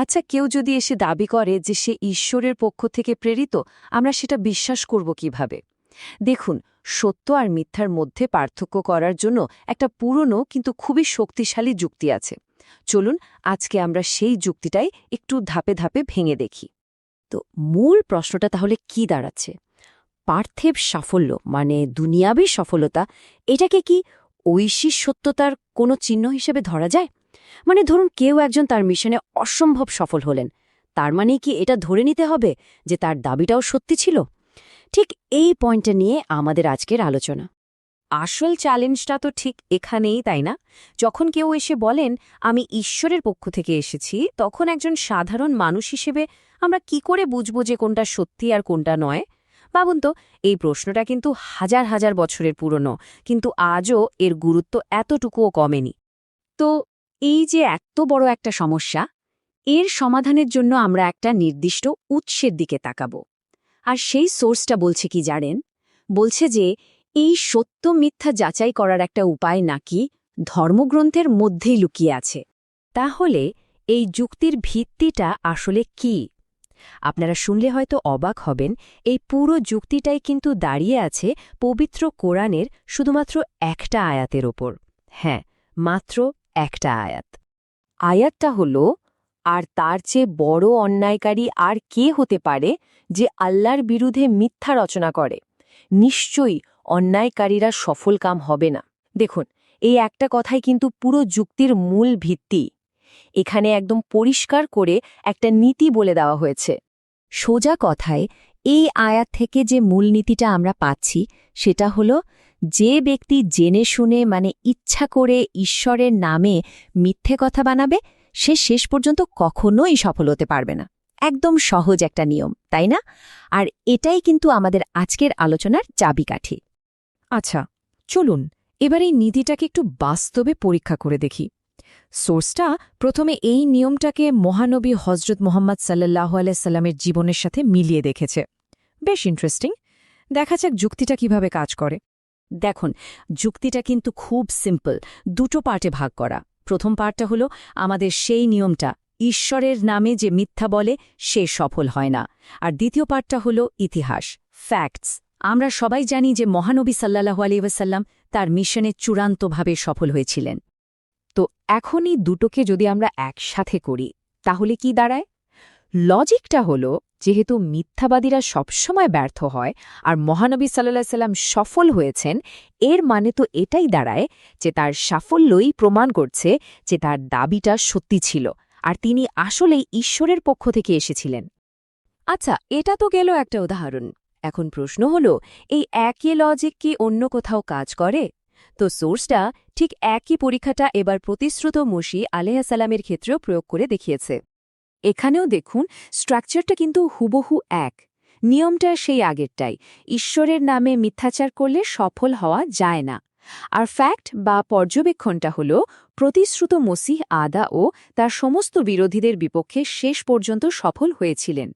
আচ্ছা কেউ যদি এসে দাবি করে যে সে ঈশ্বরের পক্ষ থেকে প্রেরিত, আমরা সেটা বিশ্বাস করব কীভাবে? দেখুন, সত্য আর মিথ্যার মধ্যে পার্থক্য করার জন্য একটা পুরনো কিন্তু খুবই শক্তিশালী যুক্তি আছে। চলুন, আজকে আমরা সেই যুক্তিটাই একটু ধাপে ধাপে ভেঙে দেখি। তো মূল প্রশ্নটা তাহলে কি দাঁড়াচ্ছে? পার্থেব সাফল্য মানে দুনিয়াবী সফলতা, এটাকে কি ঐশী সত্যতার কোনো চিহ্ন হিসেবে ধরা যায়? মানে ধরুন কেউ একজন তার মিশনে অসম্ভব সফল হলেন। তার মানে কি এটা ধরে নিতে হবে যে তার দাবিটাও সত্যি ছিল? ঠিক এই পয়েন্টটা নিয়ে আমাদের আজকের আলোচনা। আসল চ্যালেঞ্জটা তো ঠিক এখানেই, তাই না? যখন কেউ এসে বলেন, আমি ঈশ্বরের পক্ষ থেকে এসেছি তখন একজন সাধারণ মানুষ হিসেবে আমরা কি করে বুঝব যে কোনটা সত্যি আর কোনটা নয়? ভাবুন তো, এই প্রশ্নটা কিন্তু হাজার হাজার বছরের পুরনো, কিন্তু আজও এর গুরুত্ব এতটুকুও কমেনি। তো এই যে এত বড় একটা সমস্যা, এর সমাধানের জন্য আমরা একটা নির্দিষ্ট উৎসের দিকে তাকাব। আর সেই সোর্সটা বলছে কি জানেন? বলছে যে এই সত্য মিথ্যা যাচাই করার একটা উপায় নাকি ধর্মগ্রন্থের মধ্যেই লুকিয়ে আছে। তাহলে এই যুক্তির ভিত্তিটা আসলে কি? আপনারা শুনলে হয়তো অবাক হবেন, এই পুরো যুক্তিটাই কিন্তু দাঁড়িয়ে আছে পবিত্র কোরআনের শুধুমাত্র একটা আয়াতের ওপর। হ্যাঁ মাত্র একটা আয়াত। আয়াতটা হল, আর তার চেয়ে বড় অন্যায়কারী আর কে হতে পারে যে আল্লাহর বিরুদ্ধে মিথ্যা রচনা করে? নিশ্চয়ই অন্যায়কারীরা সফল কাম হবে না। দেখুন, এই একটা কথাই কিন্তু পুরো যুক্তির মূল ভিত্তি। এখানে একদম পরিষ্কার করে একটা নীতি বলে দেওয়া হয়েছে। সোজা কথায় এই আয়াত থেকে যে মূলনীতিটা আমরা পাচ্ছি, সেটা হলো যে ব্যক্তি জেনে শুনে মানে ইচ্ছা করে ঈশ্বরের নামে মিথ্যে কথা বানাবে, সে শেষ পর্যন্ত কখনোই সফল হতে পারবে না। একদম সহজ একটা নিয়ম, তাই না? আর এটাই কিন্তু আমাদের আজকের আলোচনার চাবিকাঠি। আচ্ছা চলুন, এবার এই নীতিটাকে একটু বাস্তবে পরীক্ষা করে দেখি। সোর্সটা প্রথমে এই নিয়মটাকে মহানবী হজরত মোহাম্মদ সাল্লাহ আলাইসাল্লামের জীবনের সাথে মিলিয়ে দেখেছে। বেশ ইন্টারেস্টিং দেখা যাক যুক্তিটা কীভাবে কাজ করে। দেখুন, যুক্তিটা কিন্তু খুব সিম্পল দুটো পার্টে ভাগ করা। প্রথম পার্টটা হলো, আমাদের সেই নিয়মটা, ঈশ্বরের নামে যে মিথ্যা বলে, সে সফল হয় না। আর দ্বিতীয় পার্টটা হলো, ইতিহাস ফ্যাক্টস আমরা সবাই জানি যে মহানবী সাল্লাহ আলিউসাল্লাম তার মিশনে চূড়ান্তভাবে সফল হয়েছিলেন। তো এখনই দুটোকে যদি আমরা একসাথে করি, তাহলে কি দাঁড়ায়? লজিকটা হলো, যেহেতু মিথ্যাবাদীরা সবসময় ব্যর্থ হয় আর মহানবী সাল্লাহ সাল্লাম সফল হয়েছেন, এর মানে তো এটাই দাঁড়ায় যে তার সাফল্যই প্রমাণ করছে যে তার দাবিটা সত্যি ছিল আর তিনি আসলেই ঈশ্বরের পক্ষ থেকে এসেছিলেন। আচ্ছা এটা তো গেল একটা উদাহরণ। এখন প্রশ্ন হল, এই একই লজিক কি অন্য কোথাও কাজ করে? তো সোর্সটা ঠিক একই পরীক্ষাটা এবার প্রতিশ্রুত মসি আলেহাসালামের ক্ষেত্রেও প্রয়োগ করে দেখিয়েছে। এখানেও দেখুন স্ট্রাকচারটা কিন্তু হুবহু এক। নিয়মটা সেই আগেরটাই। ঈশ্বরের নামে মিথ্যাচার করলে সফল হওয়া যায় না। আর ফ্যাক্ট বা পর্যবেক্ষণটা হল, প্রতিশ্রুত মসিহ আদা ও তার সমস্ত বিরোধীদের বিপক্ষে শেষ পর্যন্ত সফল হয়েছিলেন।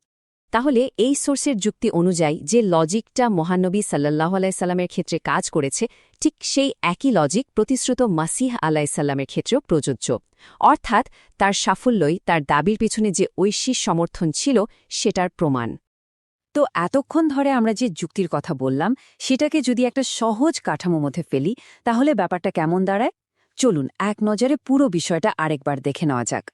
তাহলে এই সোর্সের যুক্তি অনুযায়ী যে লজিকটা মহানবী সাল্লাহ আলাইসাল্লামের ক্ষেত্রে কাজ করেছে, ঠিক সেই একই লজিক প্রতিশ্রুত মাসিহ আলাইসাল্লামের ক্ষেত্রেও প্রযোজ্য। অর্থাৎ তার সাফল্যই তার দাবির পেছনে যে ঐশী সমর্থন ছিল, সেটার প্রমাণ। তো এতক্ষণ ধরে আমরা যে যুক্তির কথা বললাম, সেটাকে যদি একটা সহজ কাঠামো মধ্যে ফেলি, তাহলে ব্যাপারটা কেমন দাঁড়ায়? চলুন এক নজরে পুরো বিষয়টা আরেকবার দেখে নেওয়া যাক।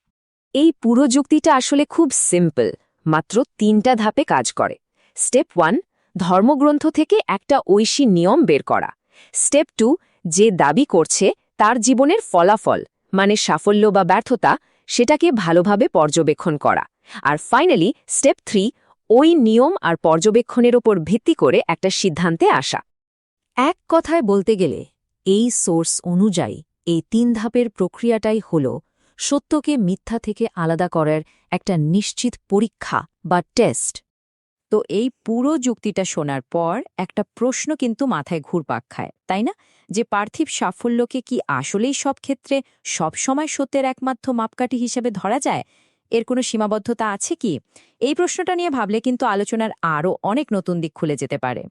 এই পুরো যুক্তিটা আসলে খুব সিম্পল মাত্র তিনটা ধাপে কাজ করে। স্টেপ ওয়ান, ধর্মগ্রন্থ থেকে একটা ঐশী নিয়ম বের করা। স্টেপ টু, যে দাবি করছে, তার জীবনের ফলাফল মানে সাফল্য বা ব্যর্থতা, সেটাকে ভালোভাবে পর্যবেক্ষণ করা। আর ফাইনালি, স্টেপ থ্রি, ওই নিয়ম আর পর্যবেক্ষণের ওপর ভিত্তি করে একটা সিদ্ধান্তে আসা। এক কথায় বলতে গেলে, এই সোর্স অনুযায়ী, এই তিন ধাপের প্রক্রিয়াটাই হল সত্যকে মিথ্যা থেকে আলাদা করার একটা নিশ্চিত পরীক্ষা বা টেস্ট। তো এই পুরো যুক্তিটা শোনার পর একটা প্রশ্ন কিন্তু মাথায় ঘুরপাক খায়, তাই না? যে পার্থিব সাফল্যকে কি আসলেই সব ক্ষেত্রে সবসময় সত্যের একমাত্র মাপকাঠি হিসেবে ধরা যায়? এর কোনো সীমাবদ্ধতা আছে কি? এই প্রশ্নটা নিয়ে ভাবলে কিন্তু আলোচনার আরও অনেক নতুন দিক খুলে যেতে পারে।